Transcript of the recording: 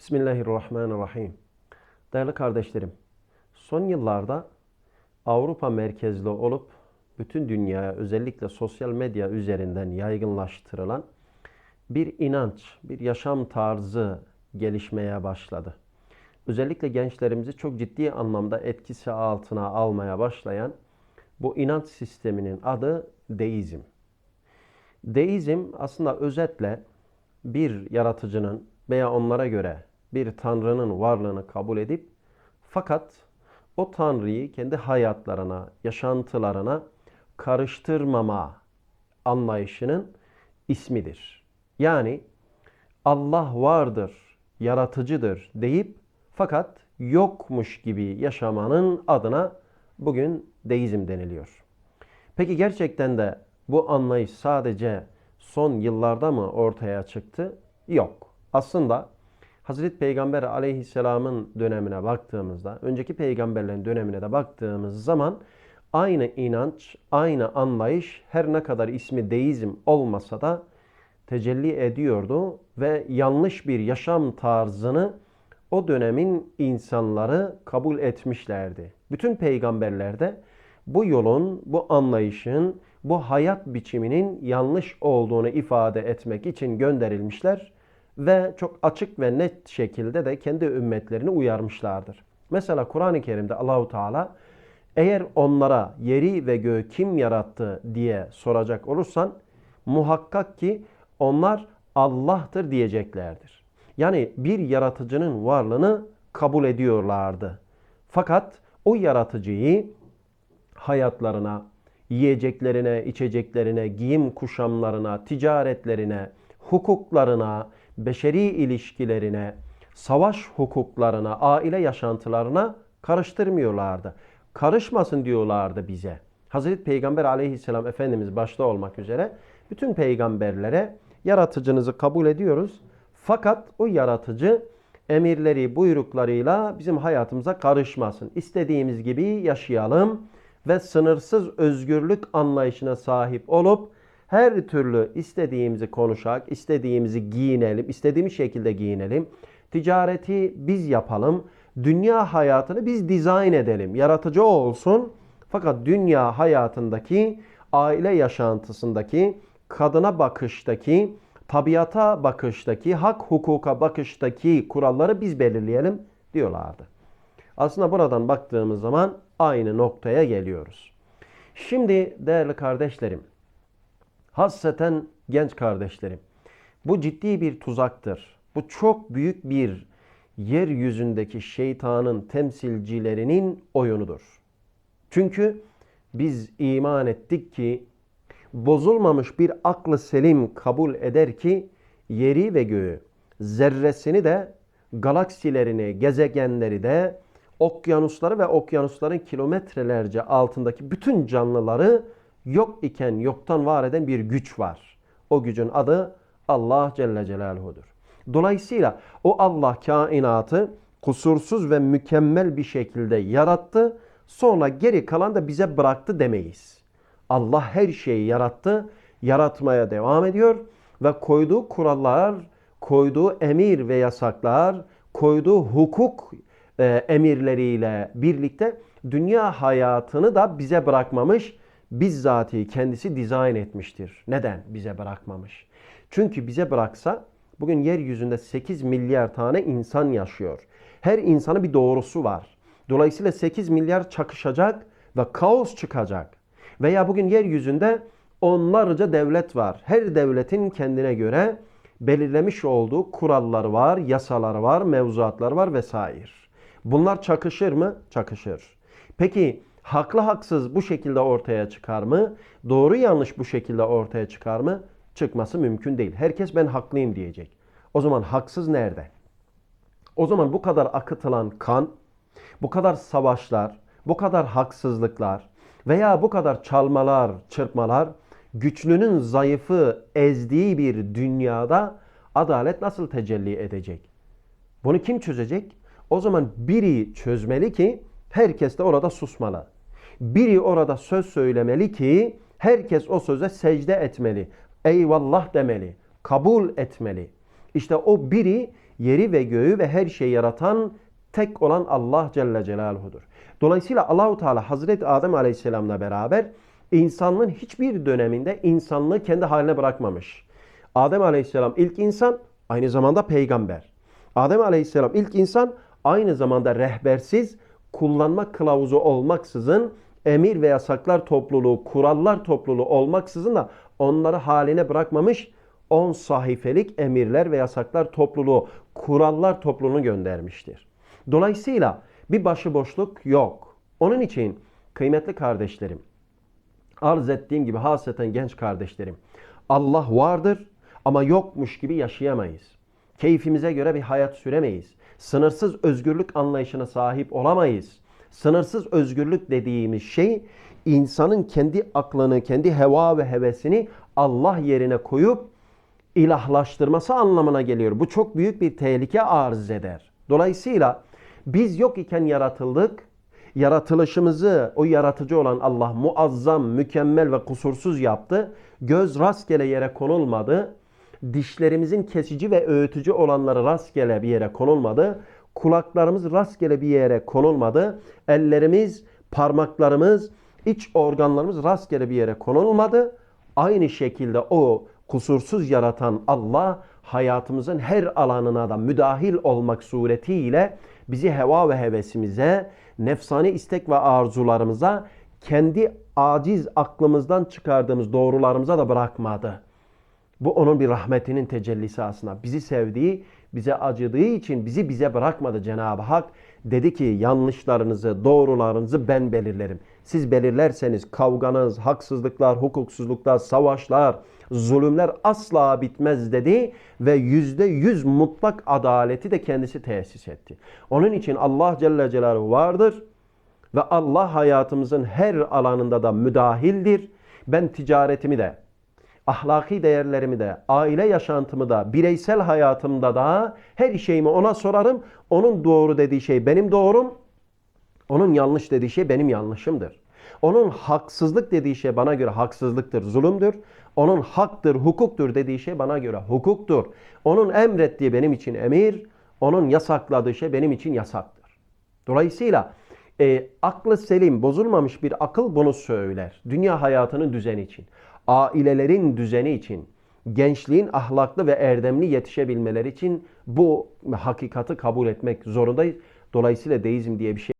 Bismillahirrahmanirrahim. Değerli kardeşlerim, son yıllarda Avrupa merkezli olup bütün dünyaya özellikle sosyal medya üzerinden yaygınlaştırılan bir inanç, bir yaşam tarzı gelişmeye başladı. Özellikle gençlerimizi çok ciddi anlamda etkisi altına almaya başlayan bu inanç sisteminin adı deizm. Deizm aslında özetle bir yaratıcının veya onlara göre bir tanrının varlığını kabul edip fakat o tanrıyı kendi hayatlarına, yaşantılarına karıştırmama anlayışının ismidir. Yani Allah vardır, yaratıcıdır deyip fakat yokmuş gibi yaşamanın adına bugün deizm deniliyor. Peki gerçekten de bu anlayış sadece son yıllarda mı ortaya çıktı? Yok. Aslında Hazreti Peygamber aleyhisselamın dönemine baktığımızda, önceki peygamberlerin dönemine de baktığımız zaman aynı inanç, aynı anlayış her ne kadar ismi deizm olmasa da tecelli ediyordu ve yanlış bir yaşam tarzını o dönemin insanları kabul etmişlerdi. Bütün peygamberlerde bu yolun, bu anlayışın, bu hayat biçiminin yanlış olduğunu ifade etmek için gönderilmişler ve çok açık ve net şekilde de kendi ümmetlerini uyarmışlardır. Mesela Kur'an-ı Kerim'de Allahu Teala eğer onlara yeri ve göğü kim yarattı diye soracak olursan muhakkak ki onlar Allah'tır diyeceklerdir. Yani bir yaratıcının varlığını kabul ediyorlardı. Fakat o yaratıcıyı hayatlarına, yiyeceklerine, içeceklerine, giyim kuşamlarına, ticaretlerine, hukuklarına, beşeri ilişkilerine, savaş hukuklarına, aile yaşantılarına karıştırmıyorlardı. Karışmasın diyorlardı bize. Hazreti Peygamber aleyhisselam Efendimiz başta olmak üzere bütün peygamberlere yaratıcınızı kabul ediyoruz. Fakat o yaratıcı emirleri, buyruklarıyla bizim hayatımıza karışmasın. İstediğimiz gibi yaşayalım ve sınırsız özgürlük anlayışına sahip olup her türlü istediğimizi konuşak, istediğimizi giyinelim, istediğimiz şekilde giyinelim. Ticareti biz yapalım. Dünya hayatını biz dizayn edelim. Yaratıcı olsun. Fakat dünya hayatındaki, aile yaşantısındaki, kadına bakıştaki, tabiata bakıştaki, hak hukuka bakıştaki kuralları biz belirleyelim diyorlardı. Aslında buradan baktığımız zaman aynı noktaya geliyoruz. Şimdi değerli kardeşlerim, Hasseten genç kardeşlerim. Bu ciddi bir tuzaktır. Bu çok büyük bir yeryüzündeki şeytanın temsilcilerinin oyunudur. Çünkü biz iman ettik ki bozulmamış bir aklı selim kabul eder ki yeri ve göğü, zerresini de, galaksilerini, gezegenleri de, okyanusları ve okyanusların kilometrelerce altındaki bütün canlıları yok iken yoktan var eden bir güç var. O gücün adı Allah Celle Celaluhu'dur. Dolayısıyla o Allah kainatı kusursuz ve mükemmel bir şekilde yarattı. Sonra geri kalan da bize bıraktı demeyiz. Allah her şeyi yarattı, yaratmaya devam ediyor ve koyduğu kurallar, koyduğu emir ve yasaklar, koyduğu hukuk e, emirleriyle birlikte dünya hayatını da bize bırakmamış bizzati kendisi dizayn etmiştir. Neden bize bırakmamış? Çünkü bize bıraksa bugün yeryüzünde 8 milyar tane insan yaşıyor. Her insanın bir doğrusu var. Dolayısıyla 8 milyar çakışacak ve kaos çıkacak. Veya bugün yeryüzünde onlarca devlet var. Her devletin kendine göre belirlemiş olduğu kuralları var, yasaları var, mevzuatları var vesaire. Bunlar çakışır mı? Çakışır. Peki haklı haksız bu şekilde ortaya çıkar mı? Doğru yanlış bu şekilde ortaya çıkar mı? Çıkması mümkün değil. Herkes ben haklıyım diyecek. O zaman haksız nerede? O zaman bu kadar akıtılan kan, bu kadar savaşlar, bu kadar haksızlıklar veya bu kadar çalmalar, çırpmalar güçlünün zayıfı ezdiği bir dünyada adalet nasıl tecelli edecek? Bunu kim çözecek? O zaman biri çözmeli ki herkes de orada susmalı. Biri orada söz söylemeli ki herkes o söze secde etmeli. Eyvallah demeli. Kabul etmeli. İşte o biri yeri ve göğü ve her şeyi yaratan tek olan Allah Celle Celaluhu'dur. Dolayısıyla Allahu Teala Hazreti Adem Aleyhisselam'la beraber insanlığın hiçbir döneminde insanlığı kendi haline bırakmamış. Adem Aleyhisselam ilk insan, aynı zamanda peygamber. Adem Aleyhisselam ilk insan, aynı zamanda rehbersiz, kullanma kılavuzu olmaksızın, emir ve yasaklar topluluğu, kurallar topluluğu olmaksızın da onları haline bırakmamış, 10 sahifelik emirler ve yasaklar topluluğu, kurallar topluluğunu göndermiştir. Dolayısıyla bir başıboşluk yok. Onun için kıymetli kardeşlerim, arz ettiğim gibi hasreten genç kardeşlerim, Allah vardır ama yokmuş gibi yaşayamayız. Keyfimize göre bir hayat süremeyiz. Sınırsız özgürlük anlayışına sahip olamayız. Sınırsız özgürlük dediğimiz şey insanın kendi aklını, kendi heva ve hevesini Allah yerine koyup ilahlaştırması anlamına geliyor. Bu çok büyük bir tehlike arz eder. Dolayısıyla biz yok iken yaratıldık. Yaratılışımızı o yaratıcı olan Allah muazzam, mükemmel ve kusursuz yaptı. Göz rastgele yere konulmadı. Dişlerimizin kesici ve öğütücü olanları rastgele bir yere konulmadı. Kulaklarımız rastgele bir yere konulmadı. Ellerimiz, parmaklarımız, iç organlarımız rastgele bir yere konulmadı. Aynı şekilde o kusursuz yaratan Allah hayatımızın her alanına da müdahil olmak suretiyle bizi heva ve hevesimize, nefsani istek ve arzularımıza, kendi aciz aklımızdan çıkardığımız doğrularımıza da bırakmadı. Bu onun bir rahmetinin tecellisi aslında. Bizi sevdiği, bize acıdığı için bizi bize bırakmadı Cenab-ı Hak. Dedi ki yanlışlarınızı, doğrularınızı ben belirlerim. Siz belirlerseniz kavganız, haksızlıklar, hukuksuzluklar, savaşlar, zulümler asla bitmez dedi ve yüzde yüz mutlak adaleti de kendisi tesis etti. Onun için Allah Celle Celaluhu vardır ve Allah hayatımızın her alanında da müdahildir. Ben ticaretimi de, ahlaki değerlerimi de, aile yaşantımı da, bireysel hayatımda da her şeyimi ona sorarım. Onun doğru dediği şey benim doğrum, onun yanlış dediği şey benim yanlışımdır. Onun haksızlık dediği şey bana göre haksızlıktır, zulümdür. Onun haktır, hukuktur dediği şey bana göre hukuktur. Onun emrettiği benim için emir, onun yasakladığı şey benim için yasaktır. Dolayısıyla e, aklı selim, bozulmamış bir akıl bunu söyler. Dünya hayatının düzeni için, ailelerin düzeni için, gençliğin ahlaklı ve erdemli yetişebilmeleri için bu hakikati kabul etmek zorundayız. Dolayısıyla deizm diye bir şey